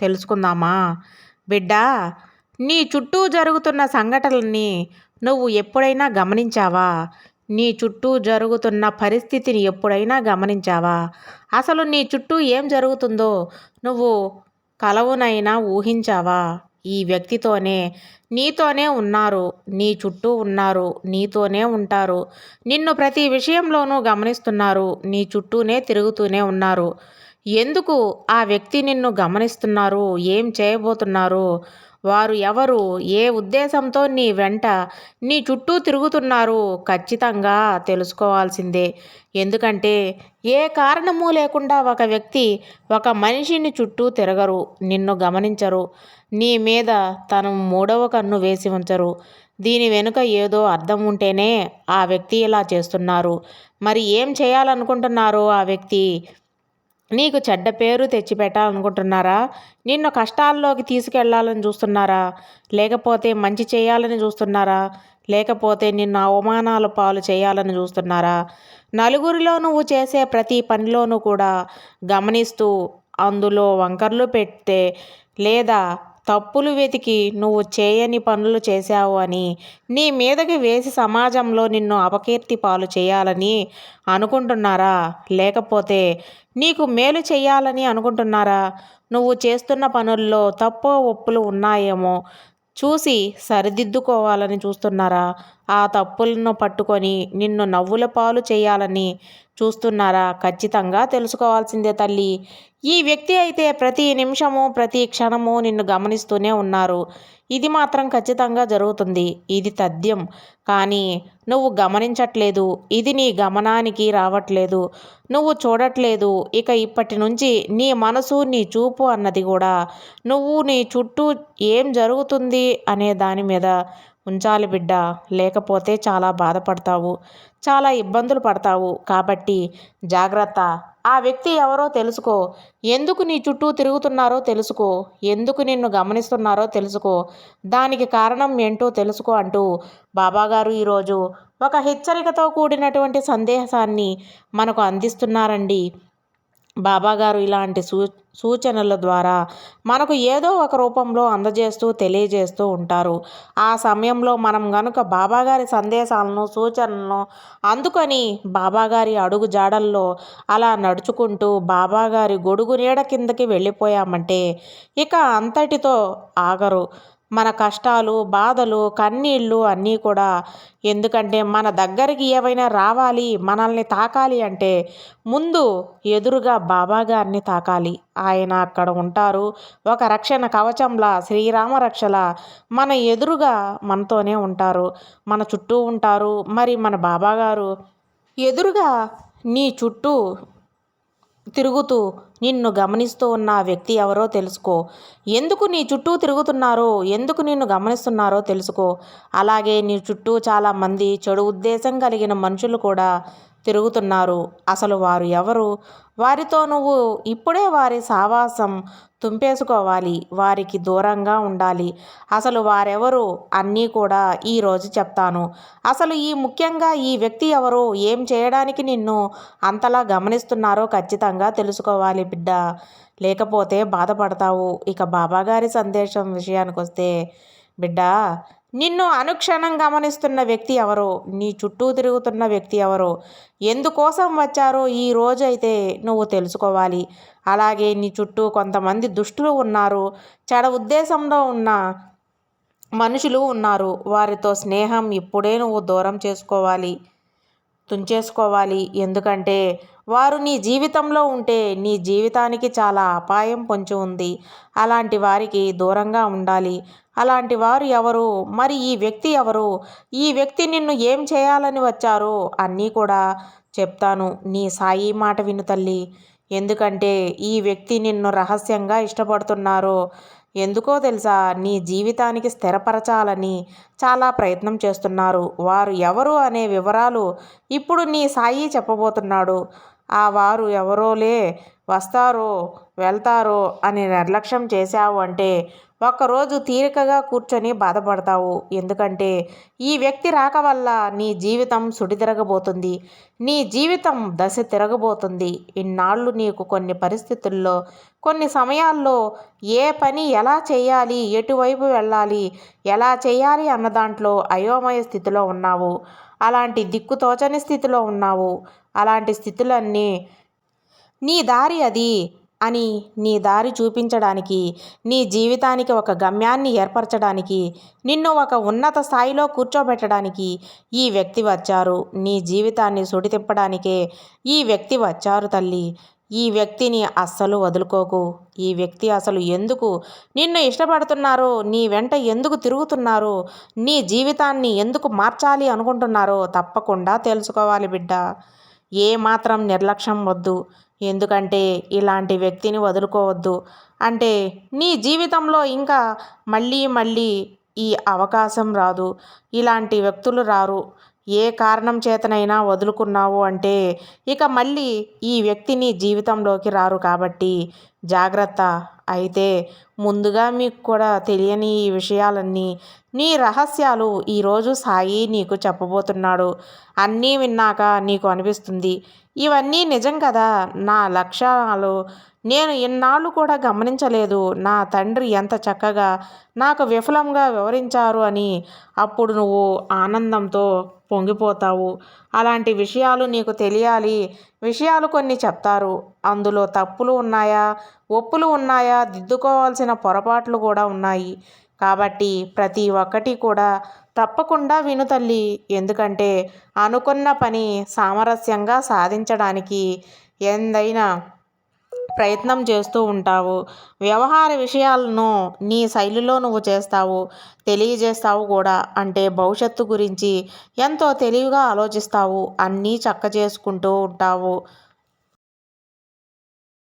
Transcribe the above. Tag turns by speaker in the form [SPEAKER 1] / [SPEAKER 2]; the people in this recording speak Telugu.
[SPEAKER 1] తెలుసుకుందామా? బిడ్డ నీ చుట్టూ జరుగుతున్న సంఘటనల్ని నువ్వు ఎప్పుడైనా గమనించావా? నీ చుట్టూ జరుగుతున్న పరిస్థితిని ఎప్పుడైనా గమనించావా? అసలు నీ చుట్టూ ఏం జరుగుతుందో నువ్వు కలవునైనా ఊహించావా? ఈ వ్యక్తితోనే నీతోనే ఉన్నారు నీ చుట్టూ ఉన్నారు నీతోనే ఉంటారు. నిన్ను ప్రతి విషయంలోనూ గమనిస్తున్నారు నీ చుట్టూనే తిరుగుతూనే ఉన్నారు. ఎందుకు ఆ వ్యక్తి నిన్ను గమనిస్తున్నారు? ఏం చేయబోతున్నారు? వారు ఎవరు? ఏ ఉద్దేశంతో నీ వెంట నీ చుట్టూ తిరుగుతున్నారు? ఖచ్చితంగా తెలుసుకోవాల్సిందే. ఎందుకంటే ఏ కారణము లేకుండా ఒక వ్యక్తి ఒక మనిషిని చుట్టూ తిరగరు నిన్ను గమనించరు. నీ మీద తను మూడవ కన్ను వేసి ఉంచరు. దీని వెనుక ఏదో అర్థం ఉంటేనే ఆ వ్యక్తి ఇలా చేస్తున్నారు. మరి ఏం చేయాలనుకుంటున్నారు ఆ వ్యక్తి? నీకు చెడ్డ పేరు తెచ్చిపెట్టాలనుకుంటున్నారా? నిన్ను కష్టాల్లోకి తీసుకెళ్ళాలని చూస్తున్నారా? లేకపోతే మంచి చేయాలని చూస్తున్నారా? లేకపోతే నిన్ను అవమానాలు పాలు చేయాలని చూస్తున్నారా? నలుగురిలో నువ్వు చేసే ప్రతి పనిలోనూ కూడా గమనిస్తూ అందులో వంకర్లు పెడితే లేదా తప్పులు వెతికి నువ్వు చేయని పనులు చేశావు అని నీ మీదకి వేసి సమాజంలో నిన్ను అపకీర్తి పాలు చేయాలని అనుకుంటున్నారా? లేకపోతే నీకు మేలు చేయాలని అనుకుంటున్నారా? నువ్వు చేస్తున్న పనుల్లో తప్పో ఒప్పులు ఉన్నాయేమో చూసి సరిదిద్దుకోవాలని చూస్తున్నారా? ఆ తప్పులను పట్టుకొని నిన్ను నవ్వుల పాలు చేయాలని చూస్తున్నారా? ఖచ్చితంగా తెలుసుకోవాల్సిందే తల్లి. ఈ వ్యక్తి అయితే ప్రతి నిమిషము ప్రతి క్షణము నిన్ను గమనిస్తూనే ఉన్నారు. ఇది మాత్రం ఖచ్చితంగా జరుగుతుంది. ఇది తథ్యం. కానీ నువ్వు గమనించట్లేదు. ఇది నీ గమనానికి రావట్లేదు. నువ్వు చూడట్లేదు. ఇక ఇప్పటి నుంచి నీ మనసు నీ చూపు అన్నది కూడా నువ్వు నీ చుట్టూ ఏం జరుగుతుంది అనే దాని మీద ఉంచాలి బిడ్డ. లేకపోతే చాలా బాధపడతావు. చాలా ఇబ్బందులు పడతావు. కాబట్టి జాగ్రత్త. ఆ వ్యక్తి ఎవరో తెలుసుకో. ఎందుకు నీ చుట్టూ తిరుగుతున్నారో తెలుసుకో. ఎందుకు నిన్ను గమనిస్తున్నారో తెలుసుకో. దానికి కారణం ఏంటో తెలుసుకో అంటూ బాబాగారు ఈరోజు ఒక హెచ్చరికతో కూడినటువంటి సందేశాన్ని మనకు అందిస్తున్నారండి. బాబాగారు ఇలాంటి సూ సూచనల ద్వారా మనకు ఏదో ఒక రూపంలో అందజేస్తూ తెలియజేస్తూ ఉంటారు. ఆ సమయంలో మనం గనుక బాబాగారి సందేశాలను సూచనలను అందుకొని బాబాగారి అడుగు జాడల్లో అలా నడుచుకుంటూ బాబాగారి గొడుగు నీడ కిందకి వెళ్ళిపోయామంటే ఇక అంతటితో ఆగరు. మన కష్టాలు బాధలు కన్నీళ్ళు అన్నీ కూడా. ఎందుకంటే మన దగ్గరికి ఏవైనా రావాలి మనల్ని తాకాలి అంటే ముందు ఎదురుగా బాబా గారిని తాకాలి. ఆయన అక్కడ ఉంటారు. ఒక రక్షణ కవచంలా శ్రీరామ రక్షల మన ఎదురుగా మనతోనే ఉంటారు. మన చుట్టూ ఉంటారు. మరి మన బాబాగారు ఎదురుగా నీ చుట్టూ తిరుగుతూ నిన్ను గమనిస్తూ ఉన్న వ్యక్తి ఎవరో తెలుసుకో. ఎందుకు నీ చుట్టూ తిరుగుతున్నారో? ఎందుకు నిన్ను గమనిస్తున్నారో తెలుసుకో. అలాగే నీ చుట్టూ చాలామంది చెడు ఉద్దేశం కలిగిన మనుషులు కూడా తిరుగుతున్నారు. అసలు వారు ఎవరు? వారితో నువ్వు ఇప్పుడే వారి సావాసం తుంపేసుకోవాలి. వారికి దూరంగా ఉండాలి. అసలు వారెవరు? అన్నీ కూడా ఈరోజు చెప్తాను. అసలు ఈ ముఖ్యంగా ఈ వ్యక్తి ఎవరు? ఏం చేయడానికి నిన్ను అంతలా గమనిస్తున్నారో ఖచ్చితంగా తెలుసుకోవాలి బిడ్డ. లేకపోతే బాధపడతావు. ఇక బాబాగారి సందేశం విషయానికి వస్తే బిడ్డ నిన్ను అనుక్షణం గమనిస్తున్న వ్యక్తి ఎవరో? నీ చుట్టూ తిరుగుతున్న వ్యక్తి ఎవరో? ఎందుకోసం వచ్చారో ఈ రోజైతే నువ్వు తెలుసుకోవాలి. అలాగే నీ చుట్టూ కొంతమంది దుష్టులు ఉన్నారు. చెడ ఉద్దేశంలో ఉన్న మనుషులు ఉన్నారు. వారితో స్నేహం ఇప్పుడే నువ్వు దూరం చేసుకోవాలి తుంచేసుకోవాలి. ఎందుకంటే వారు నీ జీవితంలో ఉంటే నీ జీవితానికి చాలా అపాయం పొంచి ఉంది. అలాంటి వారికి దూరంగా ఉండాలి. అలాంటి వారు ఎవరు? మరి ఈ వ్యక్తి ఎవరు? ఈ వ్యక్తి నిన్ను ఏం చేయాలని వచ్చారో? అన్నీ కూడా చెప్తాను నీ సాయి మాట విను తల్లి. ఎందుకంటే ఈ వ్యక్తి నిన్ను రహస్యంగా ఇష్టపడుతున్నారు. ఎందుకో తెలుసా? నీ జీవితానికి స్థిరపరచాలని చాలా ప్రయత్నం చేస్తున్నారు. వారు ఎవరు అనే వివరాలు ఇప్పుడు నీ సాయి చెప్పబోతున్నాడు. ఆ వారు ఎవరోలే? వస్తారో వెళ్తారో అని నిర్లక్ష్యం చేశావు అంటే ఒక్కరోజు తీరికగా కూర్చొని బాధపడతావు. ఎందుకంటే ఈ వ్యక్తి రాక వల్ల నీ జీవితం సుడితిరగబోతుంది. నీ జీవితం దశ తిరగబోతుంది. ఇన్నాళ్ళు నీకు కొన్ని పరిస్థితుల్లో కొన్ని సమయాల్లో ఏ పని ఎలా చేయాలి ఎటువైపు వెళ్ళాలి ఎలా చేయాలి అన్న దాంట్లో అయోమయ స్థితిలో ఉన్నావు. అలాంటి దిక్కుతోచని స్థితిలో ఉన్నావు. అలాంటి స్థితులన్నీ నీ దారి అది అని నీ దారి చూపించడానికి నీ జీవితానికి ఒక గమ్యాన్ని ఏర్పరచడానికి నిన్ను ఒక ఉన్నత స్థాయిలో కూర్చోబెట్టడానికి ఈ వ్యక్తి వచ్చారు. నీ జీవితాన్ని సుడితిప్పడానికే ఈ వ్యక్తి వచ్చారు తల్లి. ఈ వ్యక్తిని అస్సలు వదులుకోకు. ఈ వ్యక్తి అసలు ఎందుకు నిన్ను ఇష్టపడుతున్నారో? నీ వెంట ఎందుకు తిరుగుతున్నారో? నీ జీవితాన్ని ఎందుకు మార్చాలి అనుకుంటున్నారో తప్పకుండా తెలుసుకోవాలి బిడ్డ. ఏమాత్రం నిర్లక్ష్యం వద్దు. ఎందుకంటే ఇలాంటి వ్యక్తిని వదులుకోవద్దు. అంటే నీ జీవితంలో ఇంకా మళ్ళీ మళ్ళీ ఈ అవకాశం రాదు. ఇలాంటి వ్యక్తులు రారు. ఏ కారణం చేతనైనా వదులుకున్నావు అంటే ఇక మళ్ళీ ఈ వ్యక్తిని జీవితంలోకి రారు కాబట్టి జాగ్రత్త. అయితే ముందుగా మీకు కూడా తెలియని ఈ విషయాలన్నీ నీ రహస్యాలు ఈరోజు సాయి నీకు చెప్పబోతున్నాడు. అన్నీ విన్నాక నీకు అనిపిస్తుంది ఇవన్నీ నిజం కదా. నా లక్ష్యాలు నేను ఇన్నాళ్ళు కూడా గమనించలేదు. నా తండ్రి ఎంత చక్కగా నాకు విఫలంగా వివరించారు అని అప్పుడు నువ్వు ఆనందంతో పొంగిపోతావు. అలాంటి విషయాలు నీకు తెలియాలి. విషయాలు కొన్ని చెప్తారు. అందులో తప్పులు ఉన్నాయా? ఒప్పులు ఉన్నాయా? దిద్దుకోవాల్సిన పొరపాట్లు కూడా ఉన్నాయి. కాబట్టి ప్రతి ఒక్కటి కూడా తప్పకుండా విను తల్లి. ఎందుకంటే అనుకున్న పని సామరస్యంగా సాధించడానికి ఎందైనా ప్రయత్నం చేస్తూ ఉంటావు. వ్యవహార విషయాలను నీ శైలిలో నువ్వు చేస్తావు తెలియజేస్తావు కూడా. అంటే భవిష్యత్తు గురించి ఎంతో తెలివిగా ఆలోచిస్తావు. అన్నీ చక్క చేసుకుంటూ ఉంటావు.